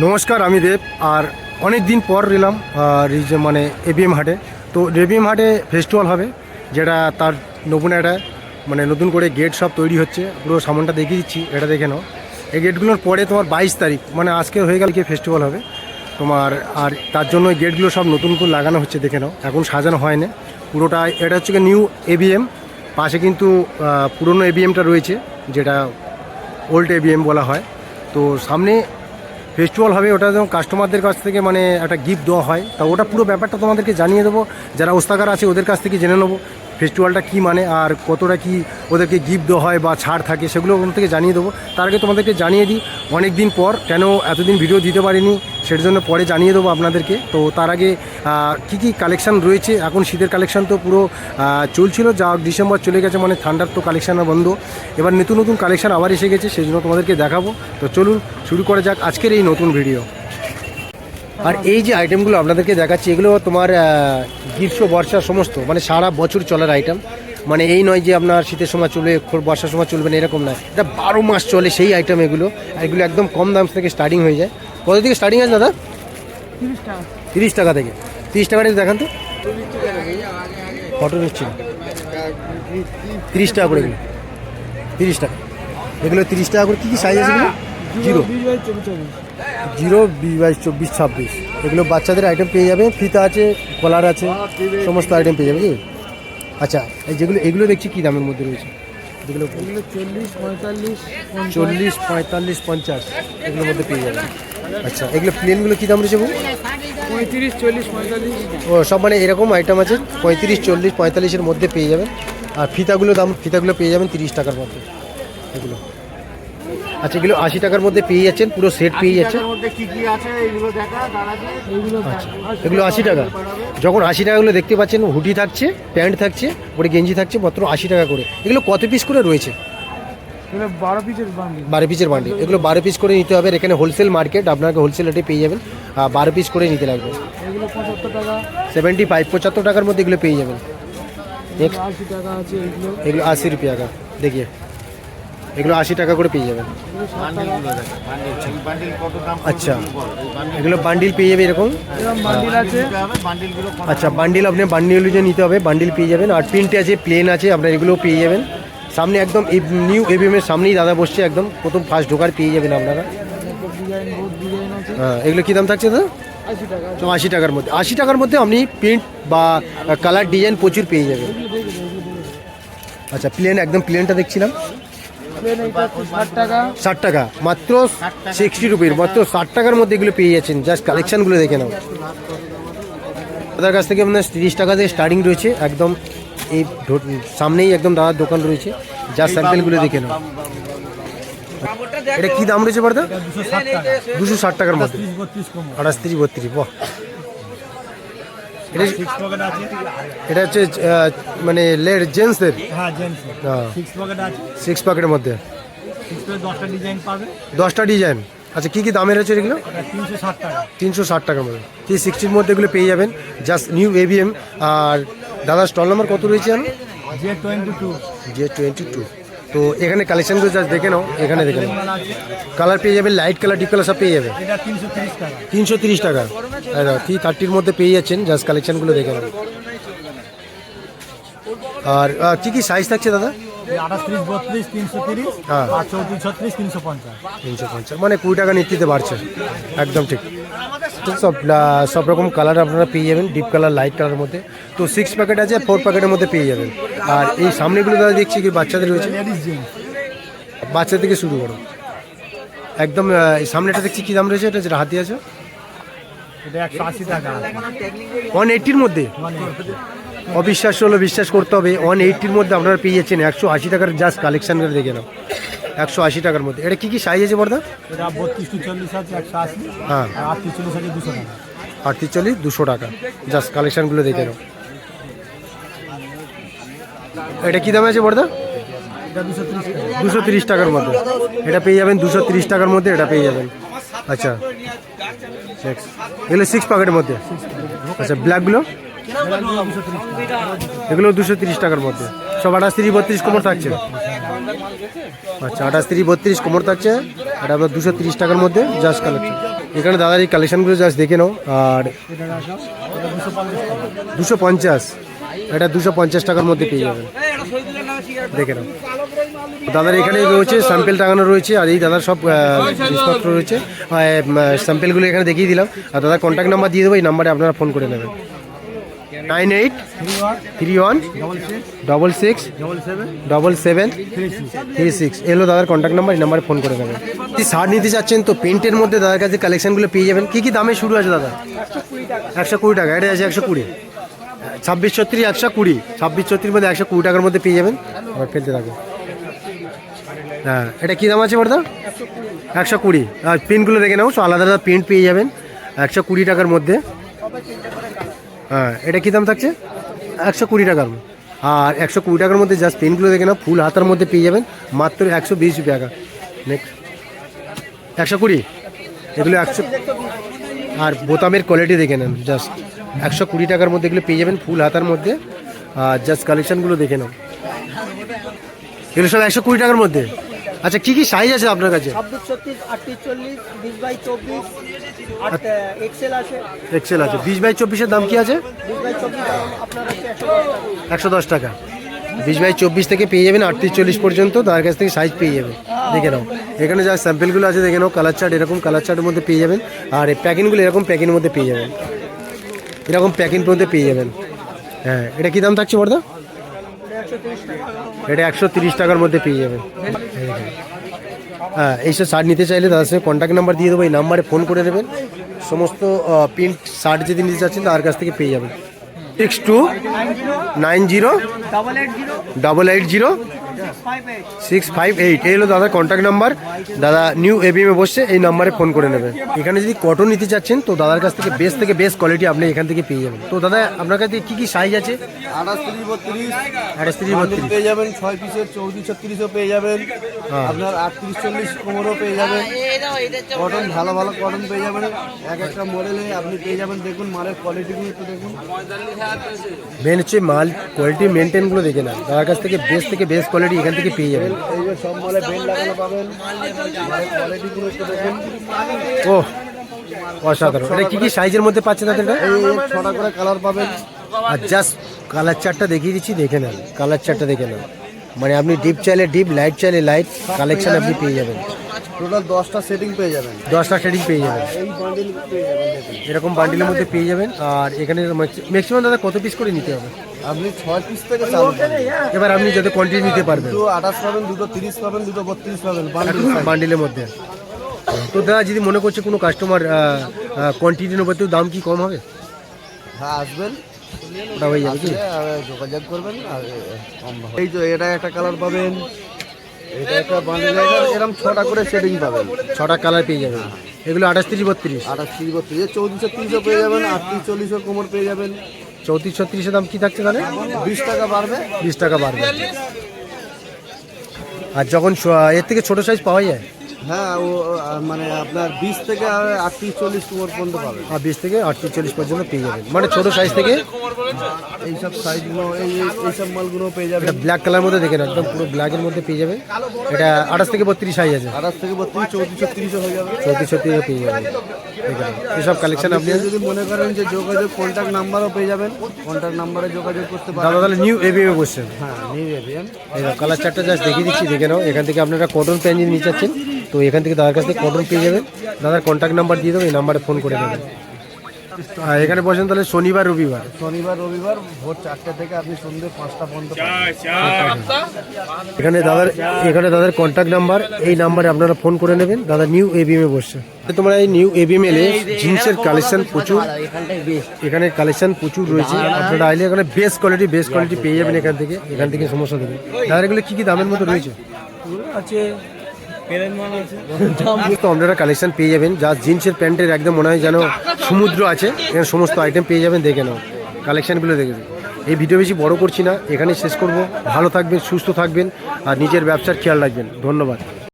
নমস্কার, আমি দেব। আর অনেক দিন পর এলাম, আর যে মানে এবিএম হাটে। তো এবিএম হাটে ফেস্টিভ্যাল হবে, যেটা তার নতুন একটা মানে নতুন করে গেট সব তৈরি হচ্ছে। পুরো সামানটা দেখিয়ে দিচ্ছি, এটা দেখে নাও। এই গেটগুলোর পরে তোমার বাইশ তারিখ মানে আজকে হয়ে গেল কি ফেস্টিভ্যাল হবে। তোমার, আর তার জন্য গেটগুলো সব নতুন করে লাগানো হচ্ছে, দেখে নাও। এখন সাজানো হয় না পুরোটা, এটা হচ্ছে নিউ এবিএম। পাশে কিন্তু পুরনো এবিএমটা রয়েছে, যেটা ওল্ড এবিএম বলা হয়। তো সামনে ফেস্টিভ্যাল হবে, ওটা যেমন কাস্টমারদের কাছ থেকে মানে একটা গিফট দেওয়া হয়, তা ওটা পুরো ব্যাপারটা তোমাদেরকে জানিয়ে দেবো। যারা ওস্তাকার আছে, ওদের কাছ থেকে জেনে নেব। ফেস্টিভ্যালটা কী মানে আর কতটা কি ওদেরকে গিফট দেওয়া হয় বা ছাড় থাকে সেগুলো ওখান থেকে জানিয়ে দেবো। তার আগে তোমাদেরকে জানিয়ে দিই অনেক দিন পর কেন এতদিন ভিডিও দিতে পারিনি সেটার জন্য পরে জানিয়ে দেবো আপনাদেরকে। তো তার আগে কী কী কালেকশান রয়েছে? এখন শীতের কালেকশান তো পুরো চলছিল, যা ডিসেম্বর চলে গেছে মানে ঠান্ডার তো কালেকশান বন্ধ। এবার নতুন নতুন কালেকশান আবার এসে গেছে, সেই জন্য তোমাদেরকে দেখাবো। তো চলুন, শুরু করা যাক আজকের এই নতুন ভিডিও আর এই যে আইটেমগুলো আপনাদেরকে দেখাচ্ছি, এগুলো তোমার গ্রীষ্ম, বর্ষা সমস্ত মানে সারা বছর চলার আইটেম মানে এই নয় যে আপনার শীতের সময় চলবে বর্ষার সময় চলবে না, এরকম নয়। এটা বারো মাস চলে সেই আইটেম এগুলো, আর এগুলো একদম কম দাম থেকে স্টার্টিং হয়ে যায়। কত থেকে স্টার্টিং আছে দাদা? তিরিশ টাকা থেকে। তিরিশ টাকাটা একটু দেখান তো। ফটো নিচ্ছি তিরিশ টাকা করে এগুলো। তিরিশ টাকা। এগুলো তিরিশ টাকা করে কী কী সাইজ আছে জিরো। জিরো বিশ বাইশ চব্বিশ ছাব্বিশ। এগুলো বাচ্চাদের আইটেম পেয়ে যাবে ফিতা আছে কলার আছে সমস্ত আইটেম পেয়ে যাবে কি? আচ্ছা এই যেগুলো এগুলো দেখছি কী দামের মধ্যে রয়েছে? যেগুলো চল্লিশ পঁয়তাল্লিশ চল্লিশ পঁয়তাল্লিশ পঞ্চাশ এগুলোর মধ্যে পেয়ে যাবে আচ্ছা এগুলো প্লেনগুলো কী দাম রয়েছে বাবু পঁয়ত্রিশ চল্লিশ পঁয়তাল্লিশ। ও সব মানে এরকম আইটেম আছে পঁয়ত্রিশ চল্লিশ পঁয়তাল্লিশের মধ্যে পেয়ে যাবেন। আর ফিতাগুলো দাম ফিতাগুলো পেয়ে যাবেন তিরিশ টাকার মধ্যে। এগুলো। আচ্ছা এগুলো আশি টাকার মধ্যে পেয়ে যাচ্ছেন পুরো সেট পেয়ে যাচ্ছেন? আচ্ছা, আচ্ছা এগুলো আশি টাকা। যখন আশি টাকাগুলো দেখতে পাচ্ছেন হুডি থাকছে প্যান্ট থাকছে পরে গেঞ্জি থাকছে মাত্র আশি টাকা করে। এগুলো কত পিস করে রয়েছে? বারো পিসের বান্ডি এগুলো বারো পিস করে নিতে হবে। এখানে হোলসেল মার্কেট আপনাকে হোলসেল রেটে পেয়ে যাবেন। বারো পিস করে নিতে লাগবে। সেভেন্টি ফাইভ পঁচাত্তর টাকার মধ্যে এগুলো পেয়ে যাবেন। এগুলো আশি রুপিয়া দেখিয়ে। এগুলো আশি টাকা করে পেয়ে যাবেন। আচ্ছা এগুলো বান্ডিল পেয়ে যাবে এরকম? আচ্ছা বান্ডিল আপনি বান্ডিল নিতে হবে বান্ডিল পেয়ে যাবেন। আর প্রিন্টে আছে প্লেন আছে, আপনার এগুলো পেয়ে যাবেন। সামনে একদম নিউ এবিএম এর সামনেই দাদা বসছে, একদম প্রথম ফার্স্ট ঢোকার পেয়ে যাবেন আপনারা। হ্যাঁ এগুলো কী দাম থাকছে দাদা? তো আশি টাকার মধ্যে। আশি টাকার মধ্যে আপনি প্রিন্ট বা কালার ডিজাইন প্রচুর পেয়ে যাবেন। আচ্ছা প্লেন একদম প্লেনটা দেখছিলাম। ষাট টাকা। মাত্র সিক্সটি রুপির মাত্র ষাট টাকার মধ্যে এগুলো পেয়ে যাচ্ছেন। জাস্ট কালেকশনগুলো দেখে নাও। দাদার কাছ থেকে আপনার তিরিশ টাকা থেকে স্টার্টিং রয়েছে। একদম এই সামনেই একদম দাদার দোকান রয়েছে। যা স্যাম্পেলগুলো দেখে নাও। এটা কি দাম রয়েছে বর্দা দুশো ষাট টাকার মধ্যে। আঠাশ তিরিশ বত্রিশ, বাহ। এটা এটা হচ্ছে মানে লেড জেন্টসদের? হ্যাঁ জেন্টস। হ্যাঁ। সিক্স পকেট আছে। সিক্স প্যাকেটের মধ্যে? সিক্স পকেট দশটা ডিজাইন পাবে। দশটা ডিজাইন আচ্ছা কী কী দামের আছে এগুলো? তিনশো ষাট টাকা। তিনশো ষাট টাকার মধ্যে। থ্রি সিক্সটির মধ্যে এগুলো পেয়ে যাবেন? জাস্ট নিউ এবিএম আর দাদা স্টল নাম্বার কত রয়েছে জে টোয়েন্টি টু যে টোয়েন্টি টু তো এখানে কালেকশনগুলো জাস্ট দেখে নাও এখানে দেখে নাও। কালার পেয়ে যাবে লাইট কালার ডিপ কালার সব পেয়ে যাবে। তিনশো তিরিশ টাকা। তিনশো তিরিশ টাকা। থ্রি থার্টির মধ্যে পেয়ে যাচ্ছেন জাস্ট কালেকশনগুলো দেখে নাও। আর কী কী সাইজ থাকছে দাদা? আঠাশ তিরিশ বত্রিশ তিনশো তিরিশ হ্যাঁ। আর চৌত্রিশ ছত্রিশ তিনশো পঞ্চাশ। তিনশো পঞ্চাশ। মানে কুড়ি টাকা নিতে বাড়ছে। একদম ঠিক। তো সব সব রকম কালার আপনারা পেয়ে যাবেন ডিপ কালার লাইট কালারের মধ্যে। তো সিক্স প্যাকেট আছে ফোর প্যাকেটের মধ্যে পেয়ে যাবেন। আর এই সামনেগুলো দাদা দেখছি কি বাচ্চাদের রয়েছে? বাচ্চা থেকে শুরু করো। একদম এই সামনেটা দেখছি কী দাম রয়েছে? এটা যেটা হাতি আছে। এটা একশো আশি টাকা। ওয়ান এইট্টির মধ্যে? অবিশ্বাস হলো বিশ্বাস করতে হবে। ওয়ান এইট্টির মধ্যে আপনারা পেয়ে যাচ্ছেন একশো আশি টাকার জাস্ট কালেকশন করে দেখে নাও। একশো আশি টাকার মধ্যে। এটা কী কী সাইজ আছে বর্দা? হ্যাঁ। আটত্রিশ চল্লিশ দুশো টাকা। জাস্ট কালেকশনগুলো দেখে নাও। এটা কী দাম আছে বর্দা? দুশো তিরিশ টাকার মধ্যে। এটা পেয়ে যাবেন দুশো তিরিশ টাকার মধ্যে এটা পেয়ে যাবেন। আচ্ছা। এগুলো সিক্স প্যাকেটের মধ্যে। আচ্ছা ব্ল্যাকগুলো এগুলো দুশো তিরিশ টাকার মধ্যে। সব আঠাশ তিরিশ বত্রিশ কোমর থাকছে। আচ্ছা আঠাশ তিরিশ বত্রিশ কোমর থাকছে। এটা আপনার দুশো তিরিশ টাকার মধ্যে জাস্ট কালেকশন এখানে দাদার এই কালেকশনগুলো জাস্ট দেখে নাও। আর দুশো পঞ্চাশ। এটা দুশো পঞ্চাশ টাকার মধ্যে পেয়ে যাবেন। দেখে নাও। দাদার এখানে রয়েছে স্যাম্পেল টাঙানো রয়েছে, আর এই দাদার সব জিনিসপত্র রয়েছে। স্যাম্পেলগুলো এখানে দেখিয়ে দিলাম। আর দাদার কন্ট্যাক্ট নাম্বার দিয়ে দেবো, এই নাম্বারে আপনারা ফোন করে নেবেন। Nine eight three one double six double seven three six. এলো দাদার কন্ট্যাক্ট নাম্বার এই নাম্বারে ফোন করে নেবেন যদি শার্ট নিতে চাচ্ছেন তো প্রিন্টের মধ্যে দাদার কাছে কালেকশনগুলো পেয়ে যাবেন। কী কী দামে শুরু আছে দাদা? একশো কুড়ি টাকা, এটা আছে একশো কুড়ি। ছাব্বিশ ছত্রিশ, একশো কুড়ি। ছাব্বিশ ছত্রিশ মধ্যে একশো কুড়ি টাকার মধ্যে পেয়ে যাবেন। আবার ফেলতে থাকো। হ্যাঁ এটা কী দাম আছে বর্দা একশো কুড়ি। আর প্রিন্টগুলো দেখে নাও সো আলাদা আলাদা প্রিন্ট পেয়ে যাবেন। একশো কুড়ি টাকার মধ্যে। হ্যাঁ এটা কী দাম থাকছে? একশো কুড়ি টাকার। আর একশো কুড়ি টাকার মধ্যে জাস্ট পেনগুলো দেখে নাও, ফুল হাতার মধ্যে পেয়ে যাবেন, মাত্র একশো বিশ টাকা। নেক্সট একশো কুড়ি? এগুলো একশো আর বোতামের কোয়ালিটি দেখে নেন জাস্ট একশো কুড়ি টাকার মধ্যে এগুলো পেয়ে যাবেন ফুল হাতার মধ্যে। আর জাস্ট কালেকশানগুলো দেখে নাও। এগুলো সব একশো কুড়ি টাকার মধ্যে। আচ্ছা কী কী সাইজ আছে আপনার কাছে? ছাব্বিশ ছত্রিশ আটত্রিশ চল্লিশ বিশ বাই চব্বিশ এক্সেল আছে। এক্সেল আছে। বিশ বাই চব্বিশের দাম কি আছে? বিশ বাই চব্বিশ আপনার একশো একশো দশ টাকা। বিশ বাই চব্বিশ থেকে পেয়ে যাবেন আটত্রিশ চল্লিশ পর্যন্ত তার কাছ থেকে সাইজ পেয়ে যাবেন। দেখে নাও। এখানে যা স্যাম্পেলগুলো আছে দেখে নাও কালার চার্ট এরকম কালার চার্টের মধ্যে পেয়ে যাবেন। আর এই প্যাকিংগুলো এরকম প্যাকিংয়ের মধ্যে পেয়ে যাবেন। এরকম প্যাকিং মধ্যে পেয়ে যাবেন। হ্যাঁ এটা কী দাম থাকছে বর্দা এটা একশো তিরিশ টাকার মধ্যে পেয়ে যাবেন হ্যাঁ এইসব শার্ট নিতে চাইলে তাদের সঙ্গে কন্ট্যাক্ট নাম্বার দিয়ে দেবো, এই নাম্বারে ফোন করে দেবেন। সমস্ত প্রিন্ট শার্ট যদি নিতে চাচ্ছেন তার কাছ থেকে পেয়ে যাবেন। Six two nine zero double eight zero six five eight. এই হলো দাদার কন্ট্যাক্ট নাম্বার দাদা নিউ এবিএমে বসছে এই নাম্বারে ফোন করে নেবেন এখানে যদি কটন নিতে চাচ্ছেন তো দাদার কাছ থেকে বেস্ট থেকে বেস্ট কোয়ালিটি আপনি এখান থেকে পেয়ে যাবেন। তো দাদা আপনার কাছে কী কী সাইজ আছে? আঠাশ তিরিশ বত্রিশ। আঠাশ তিরিশ বত্রিশ। পেয়ে যাবেন ছয় পিসের চৌত্রিশ ছত্রিশও পেয়ে যাবেন। হ্যাঁ। আপনার আটত্রিশ চল্লিশ কোমরও পেয়ে যাবেন। কটন ভালো ভালো কটন পেয়ে যাবেন। এক একটা মডেলে আপনি পেয়ে যাবেন। দেখুন মালের কোয়ালিটিগুলো একটু দেখুন। মেন হচ্ছে মাল কোয়ালিটি মেনটেনগুলো দেখে নেন। দাদার কাছ থেকে বেস্ট থেকে বেস্ট কোয়ালিটি এখান থেকে পেয়ে যাবেন। সব মালে লাগানো পাবেন। ও অসাধারণ। এটা কি কী সাইজের মধ্যে পাচ্ছেন তাদের এটা? এই এই ছটা করে কালার পাবেন। আর জাস্ট কালার চারটা দেখিয়ে দিচ্ছি দেখে নেন। কালার চারটা দেখে নেন। মানে আপনি ডিপ চাইলে ডিপ লাইট চাইলে লাইট কালেকশন আপনি পেয়ে যাবেন। টোটাল দশটা সেটিং পেয়ে যাবেন। দশটা শেডিং পেয়ে যাবেন। এরকম বান্ডিলের মধ্যে পেয়ে যাবেন আর এখানে ম্যাক্সিমাম দাদা কত পিস করে নিতে হবে? আপনি ছয় পিস থেকে চালু এবার আপনি যাতে কোয়ান্টিটি নিতে পারবেন। দুটো আঠাশ পাবেন দুটো তিরিশ পাবেন দুটো বত্রিশ পাবেন বান্ডিলের মধ্যে। তো দাদা যদি মনে করছে কোনো কাস্টমার কোয়ান্টিটি নেবে তো দাম কি কম হবে? হ্যাঁ আসবেন। ওটা হয়ে যাবে কি। আর যোগাযোগ করবেন আর। এই তো এটা একটা কালার পাবেন এটা একটা বান্ডিল এরকম ছটা করে সেটিং পাবেন। ছটা কালার পেয়ে যাবেন। এগুলো আঠাশ তিরিশ বত্রিশ। আঠাশ তিরিশ বত্রিশ চৌত্রিশশো তিরিশও পেয়ে যাবেন আটত্রিশ চল্লিশও কোমর পেয়ে যাবেন। চৌত্রিশ ছত্রিশের দাম কি থাকছে তাহলে? বিশ টাকা বাড়বে। বিশ টাকা বাড়বে। আর যখন এর থেকে ছোট সাইজ পাওয়া যায়? হ্যাঁ ও মানে আপনার বিশ থেকে আটত্রিশ চল্লিশ কোমর পর্যন্ত পাবেন আর বিশ থেকে আটত্রিশ চল্লিশ পর্যন্ত পেয়ে যাবেন। মানে ছোট সাইজ থেকে? এইসব সাইজগুলো এই এই- এইসব মালগুলো পেয়ে যাবেন। এটা ব্ল্যাক কালার মধ্যে দেখেন একদম পুরো ব্ল্যাকের মধ্যে পেয়ে যাবেন। এটা আঠাশ থেকে বত্রিশ সাইজ আছে। আঠাশ থেকে বত্রিশ চৌত্রিশশো তিরিশও হয়ে যাবে। চৌত্রিশ ছত্রিশ পেয়ে দেখে এসব কালেকশন আপনি যদি মনে করেন যে যোগাযোগ কন্ট্যাক্ট নাম্বারও পেয়ে যাবেন কন্ট্যাক্ট নাম্বারে যোগাযোগ করতে দাদা তাহলে নিউ এবিএমে বসছেন। হ্যাঁ নিয়ে যাবেন এই কালার চারটা জাস্ট দেখিয়ে দিচ্ছি দেখে নাও। এখান থেকে আপনারা কটন প্যান্ট নিয়ে চাচ্ছেন তো এখান থেকে দাদার কাছ থেকে কটন পেয়ে যাবেন দাদার কন্ট্যাক্ট নাম্বার দিয়ে দেবেন এই নাম্বারে ফোন করে দেবেন আর এখানে বসেন তাহলে শনিবার রবিবার। শনিবার রবিবার ভোর চারটে থেকে আপনি সন্ধ্যে পাঁচটা পর্যন্ত এখানে দাদার এখানে দাদার কন্ট্যাক্ট নাম্বার এই নাম্বারে আপনারা ফোন করে নেবেন। দাদা নিউ এবিএমে বসছে। তোমরা এই নিউ এবিএম এলে জিন্সের কালেকশন প্রচুর। এখানে কালেকশন প্রচুর রয়েছে। আপনারা আইলে এখানে বেস্ট কোয়ালিটি বেস্ট কোয়ালিটি পেয়ে যাবেন এখান থেকে এখান থেকে সমস্যা দেবেন দাদা এগুলো কী কী দামের মতো রয়েছে? আপনারা কালেকশন পেয়ে যাবেন। যা জিন্সের প্যান্টের একদম মনে হয় যেন সমুদ্র আছে। এখানে সমস্ত আইটেম পেয়ে যাবেন, দেখে নাও। কালেকশানগুলো দেখে। এই ভিডিও বেশি বড় করছি না। এখানে শেষ করব। ভালো থাকবেন, সুস্থ থাকবেন, আর নিজের ব্যবসার খেয়াল রাখবেন। ধন্যবাদ।